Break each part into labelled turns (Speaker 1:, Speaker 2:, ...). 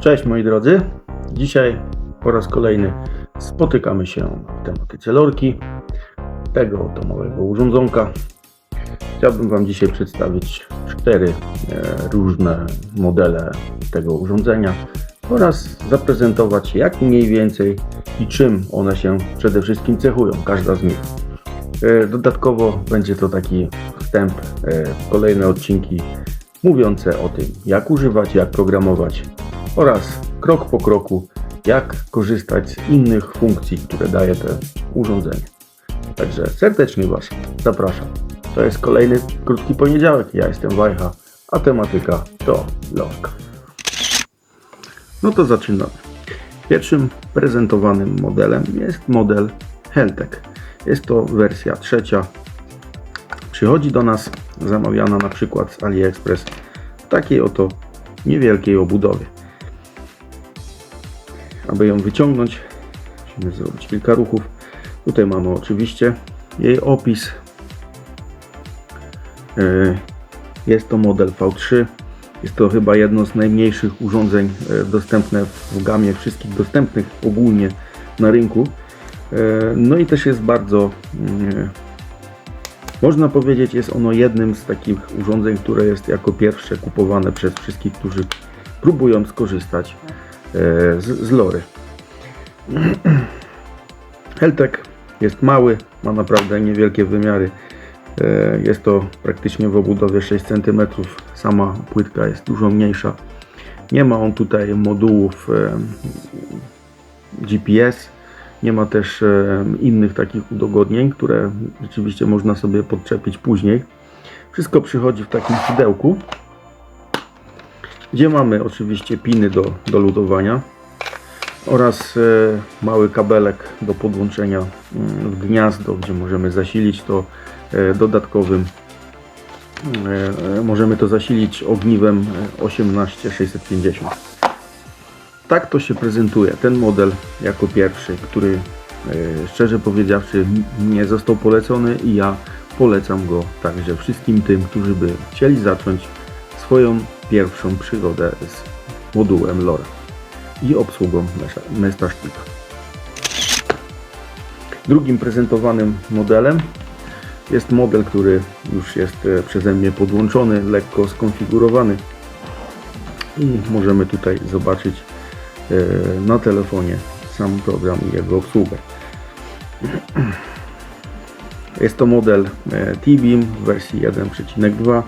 Speaker 1: Cześć moi drodzy. Dzisiaj po raz kolejny spotykamy się w tematyce lorki, tego oto małego urządzonka. Chciałbym Wam dzisiaj przedstawić cztery e, różne modele tego urządzenia oraz zaprezentować jak mniej więcej i czym one się przede wszystkim cechują, każda z nich. E, Dodatkowo będzie to taki wstęp e, w kolejne odcinki mówiące o tym, jak używać, jak programować oraz krok po kroku, jak korzystać z innych funkcji, które daje to urządzenie. Także serdecznie Was zapraszam. To jest kolejny krótki poniedziałek. Ja jestem Wajcha, a tematyka to lorka. No to zaczynamy. Pierwszym prezentowanym modelem jest model Heltec. Jest to wersja trzecia. Przychodzi do nas zamawiana na przykład z AliExpress w takiej oto niewielkiej obudowie. Aby ją wyciągnąć, musimy zrobić kilka ruchów. Tutaj mamy oczywiście jej opis. Yy, Jest to model V3. Jest to chyba jedno z najmniejszych urządzeń e, dostępne w gamie wszystkich dostępnych ogólnie na rynku. E, No i też jest bardzo, mm, można powiedzieć, jest ono jednym z takich urządzeń, które jest jako pierwsze kupowane przez wszystkich, którzy próbują skorzystać e, z, z Lory. Heltec jest mały, ma naprawdę niewielkie wymiary. E, Jest to praktycznie w obudowie 6 cm. Sama płytka jest dużo mniejsza. Nie ma on tutaj modułów e, GPS. Nie ma też e, innych takich udogodnień, które rzeczywiście można sobie podczepić później. Wszystko przychodzi w takim pudełku, gdzie mamy oczywiście piny do, do oraz e, mały kabelek do podłączenia mm, w gniazdo, gdzie możemy zasilić to e, dodatkowym e, możemy to zasilić ogniwem e, 18650. Tak to się prezentuje ten model jako pierwszy, który szczerze powiedziawszy nie został polecony i ja polecam go także wszystkim tym, którzy by chcieli zacząć swoją pierwszą przygodę z modułem LoRa i obsługą Mestasztika. Drugim prezentowanym modelem jest model, który już jest e, przeze mnie podłączony, lekko skonfigurowany i możemy tutaj zobaczyć e, na telefonie sam program i jego obsługę. Jest to model e, T-Beam w wersji 1.2.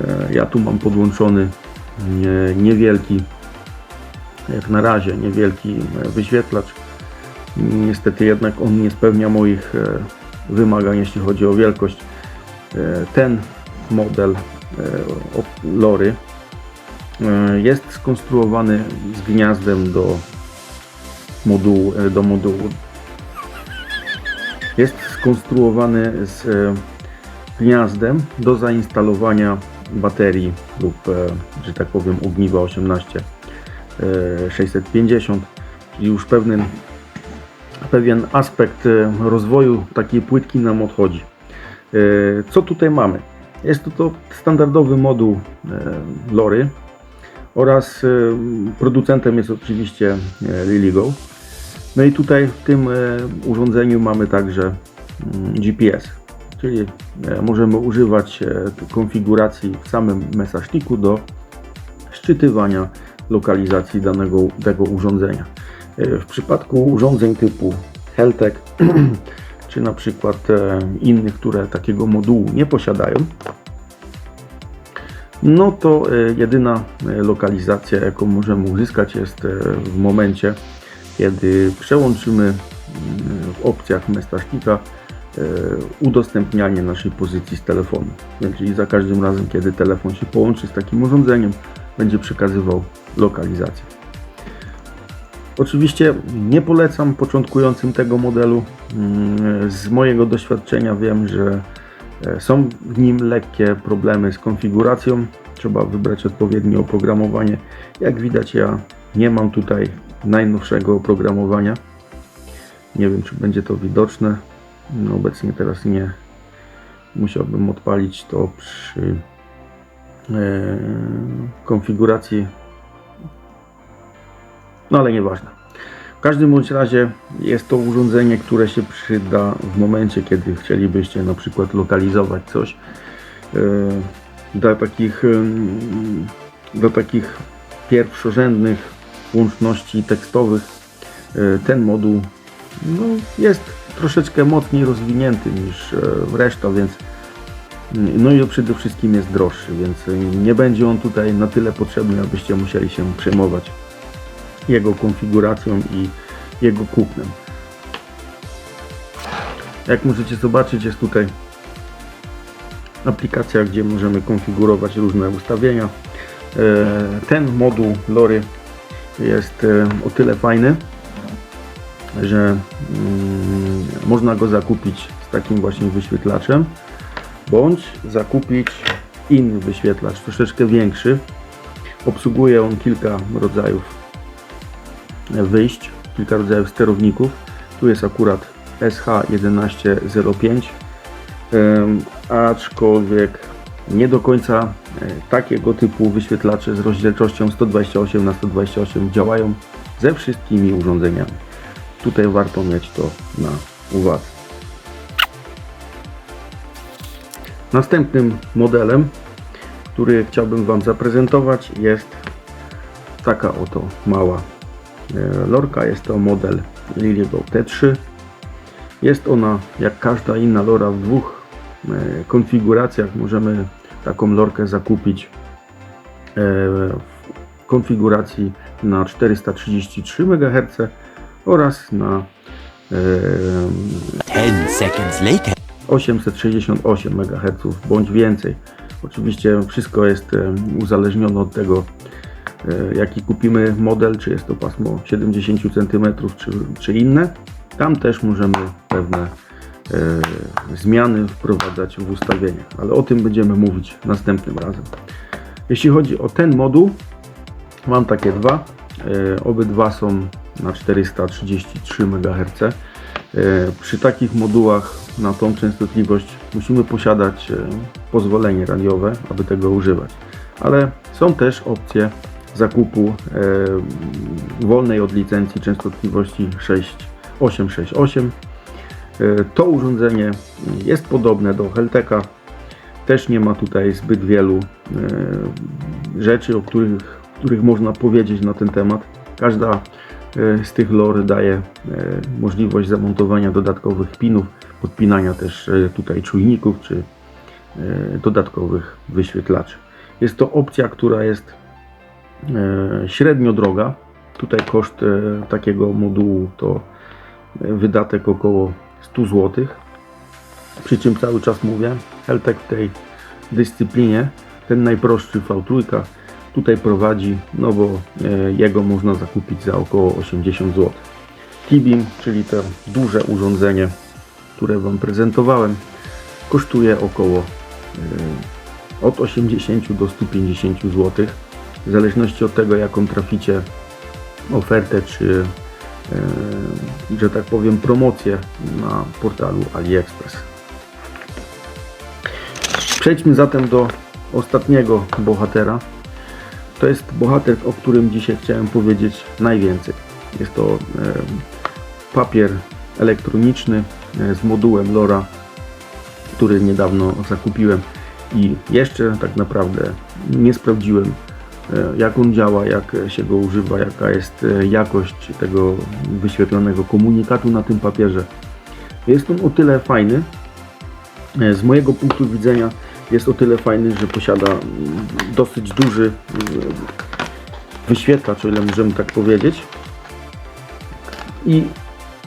Speaker 1: E, Ja tu mam podłączony nie- niewielki jak na razie niewielki e, wyświetlacz. Niestety jednak on nie spełnia moich e, wymagań, jeśli chodzi o wielkość. E, Ten model e, Lory e, jest skonstruowany z gniazdem do modułu, e, do modułu. Jest skonstruowany z e, gniazdem do zainstalowania baterii lub, e, że tak powiem, ogniwa 18 e, 650, czyli już pewien, pewien aspekt e, rozwoju takiej płytki nam odchodzi. E, Co tutaj mamy? Jest to, to standardowy moduł Lory oraz producentem jest oczywiście Liligo. No i tutaj w tym urządzeniu mamy także mm, GPS, czyli e, możemy używać e, konfiguracji w samym Mesaszniku do szczytywania lokalizacji danego tego urządzenia. E, W przypadku urządzeń typu Heltec czy na przykład innych, które takiego modułu nie posiadają, no to jedyna lokalizacja, jaką możemy uzyskać jest w momencie, kiedy przełączymy mm, w opcjach Mestasznika e, udostępnianie naszej pozycji z telefonu. Czyli za każdym razem, kiedy telefon się połączy z takim urządzeniem, będzie przekazywał lokalizację. Oczywiście nie polecam początkującym tego modelu. Mm, Z mojego doświadczenia wiem, że e, są w nim lekkie problemy z konfiguracją. Trzeba wybrać odpowiednie oprogramowanie. Jak widać, ja nie mam tutaj najnowszego oprogramowania. Nie wiem, czy będzie to widoczne. No, obecnie teraz nie. Musiałbym odpalić to przy e, konfiguracji No ale nieważne. W każdym bądź razie jest to urządzenie, które się przyda w momencie, kiedy chcielibyście na przykład lokalizować coś e, dla takich, em, dla takich pierwszorzędnych łączności tekstowych. e, Ten moduł no, jest troszeczkę mocniej rozwinięty niż e, reszta, więc no i przede wszystkim jest droższy, więc e, nie będzie on tutaj na tyle potrzebny, abyście musieli się przejmować jego konfiguracją i jego kupnem. Jak możecie zobaczyć, jest tutaj aplikacja, gdzie możemy konfigurować różne ustawienia. E, Ten moduł Lory jest o tyle fajny, że mm, można go zakupić z takim właśnie wyświetlaczem, bądź zakupić inny wyświetlacz, troszeczkę większy. Obsługuje on kilka rodzajów wyjść, kilka rodzajów sterowników. Tu jest akurat SH1105, em, aczkolwiek nie do końca e, takiego typu wyświetlacze z rozdzielczością 128 na 128 działają ze wszystkimi urządzeniami. Tutaj warto mieć to na uwadze. Następnym modelem, który chciałbym Wam zaprezentować jest taka oto mała e, lorka. Jest to model Liliego T3. Jest ona jak każda inna lora w dwóch e, konfiguracjach. Możemy taką lorkę zakupić e, w konfiguracji na 433 MHz oraz na
Speaker 2: 10 seconds later.
Speaker 1: 868 MHz bądź więcej. Oczywiście wszystko jest e, uzależnione od tego, e, jaki kupimy model, czy jest to pasmo 70 cm, czy, czy inne. Tam też możemy pewne e, zmiany wprowadzać w ustawieniach, ale o tym będziemy mówić następnym razem. Jeśli chodzi o ten moduł, mam takie dwa. E, obydwa są na 433 MHz. E, Przy takich modułach na tą częstotliwość musimy posiadać e, pozwolenie radiowe, aby tego używać. Ale są też opcje zakupu e, wolnej od licencji częstotliwości 6868. E, To urządzenie jest podobne do Helteka. Też nie ma tutaj zbyt wielu rzeczy, o których, których można powiedzieć na ten temat. Każda z tych lor daje e, możliwość zamontowania dodatkowych pinów, podpinania też e, tutaj czujników czy e, dodatkowych wyświetlaczy. Jest to opcja, która jest e, średnio droga. Tutaj koszt e, takiego modułu to e, wydatek około 100 zł. Przy czym cały czas mówię, Heltek w tej dyscyplinie, ten najprostszy V3 tutaj prowadzi, no bo e, jego można zakupić za około 80 zł. T-Beam, czyli to duże urządzenie, które Wam prezentowałem, kosztuje około e, od 80 do 150 zł. W zależności od tego, jaką traficie ofertę, czy e, że tak powiem promocję na portalu AliExpress. Przejdźmy zatem do ostatniego bohatera. To jest bohater, o którym dzisiaj chciałem powiedzieć najwięcej. Jest to papier elektroniczny e, z modułem LoRa, który niedawno zakupiłem i jeszcze tak naprawdę nie sprawdziłem e, jak on działa, jak się go używa, jaka jest e, jakość tego wyświetlonego komunikatu na tym papierze. Jest on o tyle fajny, z mojego punktu widzenia jest o tyle fajny, że posiada dosyć duży mm, wyświetlacz, o ile możemy tak powiedzieć. I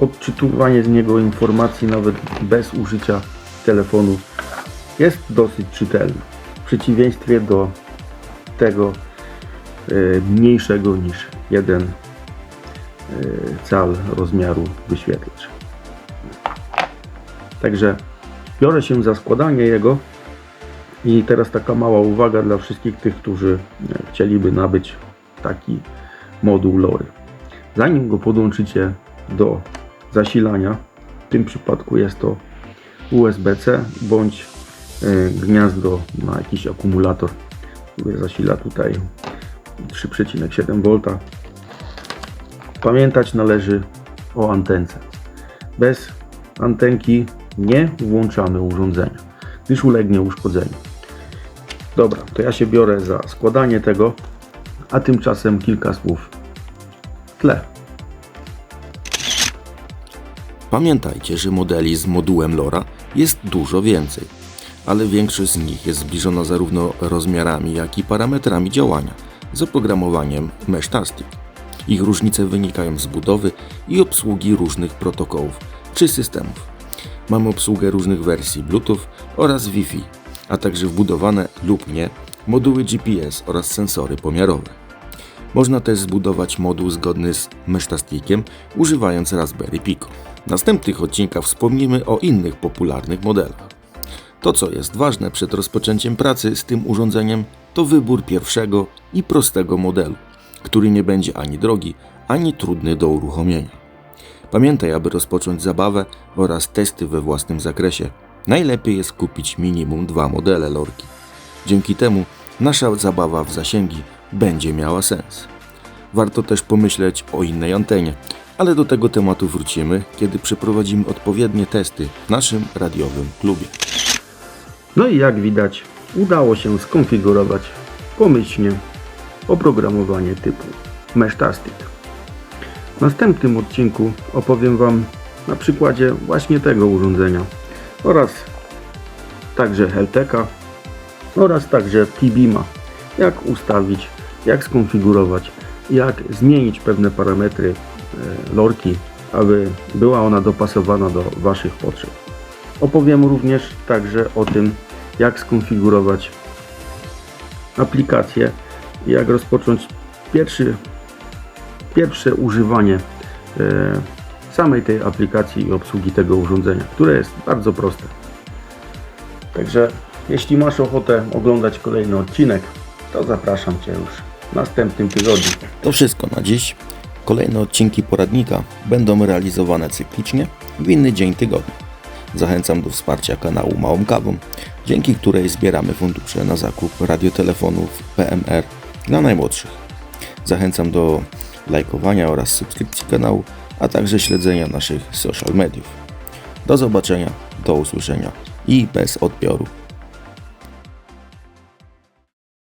Speaker 1: odczytywanie z niego informacji nawet bez użycia telefonu jest dosyć czytelne. W przeciwieństwie do tego e, mniejszego niż 1 e, cal rozmiaru wyświetlacz. Także biorę się za składanie jego i teraz taka mała uwaga dla wszystkich tych, którzy e, chcieliby nabyć taki moduł LoRy. Zanim go podłączycie do zasilania, w tym przypadku jest to USB-C bądź e, gniazdo na jakiś akumulator, który zasila tutaj 3,7 V. Pamiętać należy o antence. Bez antenki nie włączamy urządzenia, gdyż ulegnie uszkodzeniu. Dobra, to ja się biorę za składanie tego, a tymczasem kilka słów w tle.
Speaker 3: Pamiętajcie, że modeli z modułem LoRa jest dużo więcej, ale większość z nich jest zbliżona zarówno rozmiarami, jak i parametrami działania z oprogramowaniem Meshtastic. Ich różnice wynikają z budowy i obsługi różnych protokołów czy systemów. Mamy obsługę różnych wersji Bluetooth oraz Wi-Fi, a także wbudowane lub nie moduły GPS oraz sensory pomiarowe. Można też zbudować moduł zgodny z Meshtasticiem używając Raspberry Pico. W następnych odcinkach wspomnimy o innych popularnych modelach. To, co jest ważne przed rozpoczęciem pracy z tym urządzeniem, to wybór pierwszego i prostego modelu, który nie będzie ani drogi, ani trudny do uruchomienia. Pamiętaj, aby rozpocząć zabawę oraz testy we własnym zakresie, najlepiej jest kupić minimum dwa modele lorki. Dzięki temu nasza zabawa w zasięgi będzie miała sens. Warto też pomyśleć o innej antenie, ale do tego tematu wrócimy, kiedy przeprowadzimy odpowiednie testy w naszym radiowym klubie.
Speaker 1: No i jak widać, udało się skonfigurować pomyślnie oprogramowanie typu Meshtastic. W następnym odcinku opowiem Wam na przykładzie właśnie tego urządzenia oraz także Helteka oraz także T-Beama. Jak ustawić, jak skonfigurować, jak zmienić pewne parametry e, lorki, aby była ona dopasowana do Waszych potrzeb. Opowiem również także o tym, jak skonfigurować aplikację jak rozpocząć pierwszy, pierwsze używanie e, samej tej aplikacji i obsługi tego urządzenia, które jest bardzo proste. Także jeśli masz ochotę oglądać kolejny odcinek, to zapraszam Cię już w następnym tygodniu.
Speaker 3: To wszystko na dziś. Kolejne odcinki poradnika będą realizowane cyklicznie w inny dzień tygodnia. Zachęcam do wsparcia kanału Małą Kawą, dzięki której zbieramy fundusze na zakup radiotelefonów PMR dla najmłodszych. Zachęcam do lajkowania oraz subskrypcji kanału, a także śledzenia naszych social mediów. Do zobaczenia, do usłyszenia i bez odbioru.